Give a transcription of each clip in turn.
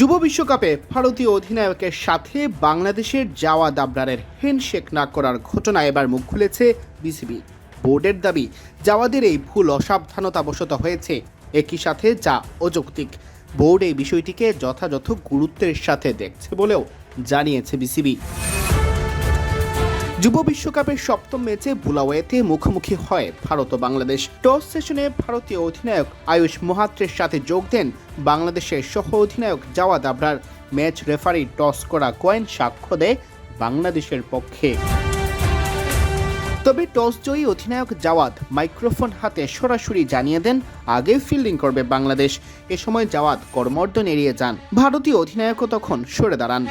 যুব বিশ্বকাপে ভারতীয় অধিনায়কের সাথে বাংলাদেশের যাওয়া দাবরারের হ্যান্ডশেক না করার ঘটনা এবার মুখ খুলেছে বিসিবি। বোর্ডের দাবি, যাওয়াদের এই ভুল অসাবধানতাবশত হয়েছে। একই সাথে যা অযৌক্তিক। বোর্ড এই বিষয়টিকে যথাযথ গুরুত্বের সাথে দেখছে বলেও জানিয়েছে বিসিবি। যুব বিশ্বকাপের সপ্তম ম্যাচে বুলাওয়েতে মুখোমুখি হয় ভারত ও বাংলাদেশ। টস সেশনে ভারতীয় অধিনায়ক আয়ুষ মোহাত্রের সাথে যোগ দেন বাংলাদেশের সহ অধিনায়ক Jawad Abrar. Match referee toss করা কয়েন সাক্ষ্য দেয় বাংলাদেশের পক্ষে। তবে টস জয়ী অধিনায়ক জাওয়াদ মাইক্রোফোন হাতে সরাসরি জানিয়ে দেন, আগে ফিল্ডিং করবে বাংলাদেশ। এ সময় জাওয়াদ কর্মর্দন এড়িয়ে যান। ভারতীয় অধিনায়কও তখন সরে দাঁড়ান।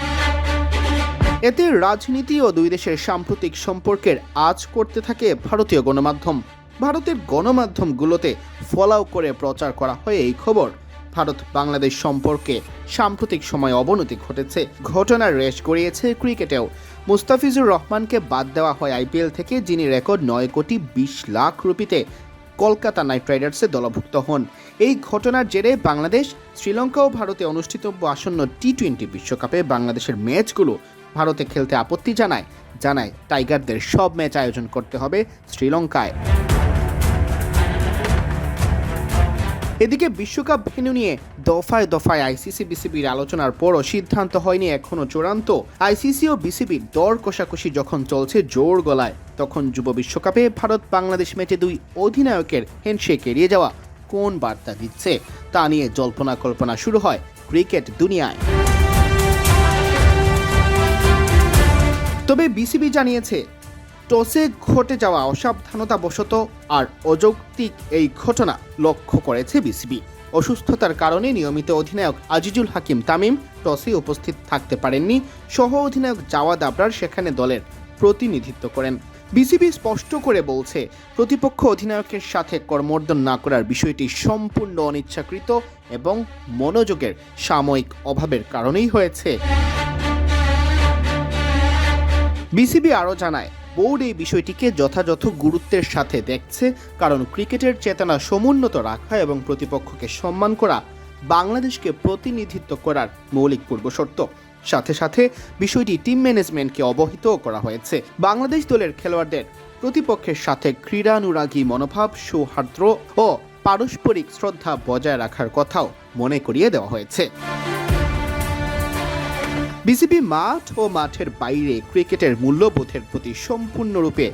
এতে রাজনীতি ও দুই দেশের সাম্প্রতিক সম্পর্কের আজ করতে থাকে ভারতীয় গণমাধ্যম। ভারতের গণমাধ্যমগুলোতে ফলাও করে প্রচার করা হয় এই খবর। ভারত বাংলাদেশ সম্পর্কে সাম্প্রতিক সময় অবনতি ঘটেছে। ঘটনার রেশ গড়িয়েছে ক্রিকেটেও। মুস্তাফিজুর রহমানকে বাদ দেওয়া হয় আইপিএল থেকে, যিনি রেকর্ড নয় কোটি বিশ লাখ রুপিতে কলকাতা নাইট রাইডার্সে দলভুক্ত হন। এই ঘটনার জেরে বাংলাদেশ শ্রীলঙ্কা ও ভারতে অনুষ্ঠিতব্য আসন্ন টি টোয়েন্টি বিশ্বকাপে বাংলাদেশের ম্যাচগুলো ভারতে খেলতে আপত্তি জানায়। জানায়, টাইগারদের সব ম্যাচ আয়োজন করতে হবে শ্রীলঙ্কায়। এদিকে বিশ্বকাপ ভেন্যু নিয়ে দফায় দফায় আইসিসি বিসিবির আলোচনার পরও সিদ্ধান্ত হয়নি এখনও চূড়ান্ত। আইসিসি ও বিসিবির দর কষাকষি যখন চলছে জোর গলায়, তখন যুব বিশ্বকাপে ভারত বাংলাদেশ ম্যাচে দুই অধিনায়কের হ্যান্ডশেক এড়িয়ে যাওয়া কোন বার্তা দিচ্ছে, তা নিয়ে জল্পনা কল্পনা শুরু হয় ক্রিকেট দুনিয়ায়। তবে বিসিবি জানিয়েছে, টসে ঘটে যাওয়া অসাবধানতাবশত আর অযৌক্তিক এই ঘটনা লক্ষ্য করেছে বিসিবি। অসুস্থতার কারণে নিয়মিত অধিনায়ক আজিজুল হাকিম তামিম টসে উপস্থিত থাকতে পারেননি, সহ অধিনায়ক জাওয়াদ আবরার সেখানে দলের প্রতিনিধিত্ব করেন। বিসিবি স্পষ্ট করে বলছে, প্রতিপক্ষ অধিনায়কের সাথে কর্মর্দন না করার বিষয়টি সম্পূর্ণ অনিচ্ছাকৃত এবং মনোযোগের সাময়িক অভাবের কারণেই হয়েছে। বিসিবি আরও জানায়, বোর্ড এই বিষয়টিকে যথাযথ গুরুত্বের সাথে দেখছে কারণ ক্রিকেটের চেতনা সমুন্নত রাখা এবং প্রতিপক্ষকে সম্মান করা বাংলাদেশকে প্রতিনিধিত্ব করার মৌলিক পূর্বশর্ত। সাথে সাথে বিষয়টি টিম ম্যানেজমেন্টকে অবহিতও করা হয়েছে। বাংলাদেশ দলের খেলোয়াড়দের প্রতিপক্ষের সাথে ক্রীড়ানুরাগী মনোভাব সৌহার্দ্য ও পারস্পরিক শ্রদ্ধা বজায় রাখার কথাও মনে করিয়ে দেওয়া হয়েছে। বিসিবি মাঠ ও মাঠের বাইরে ক্রিকেটের মূল্যবোধের প্রতি সম্পূর্ণরূপে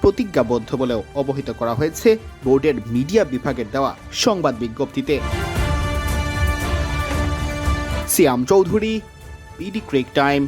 প্রতিজ্ঞাবদ্ধ বলেও অবহিত করা হয়েছে বোর্ডের মিডিয়া বিভাগের দেওয়া সংবাদ বিজ্ঞপ্তিতে। Siam Chowdhury BD cric time.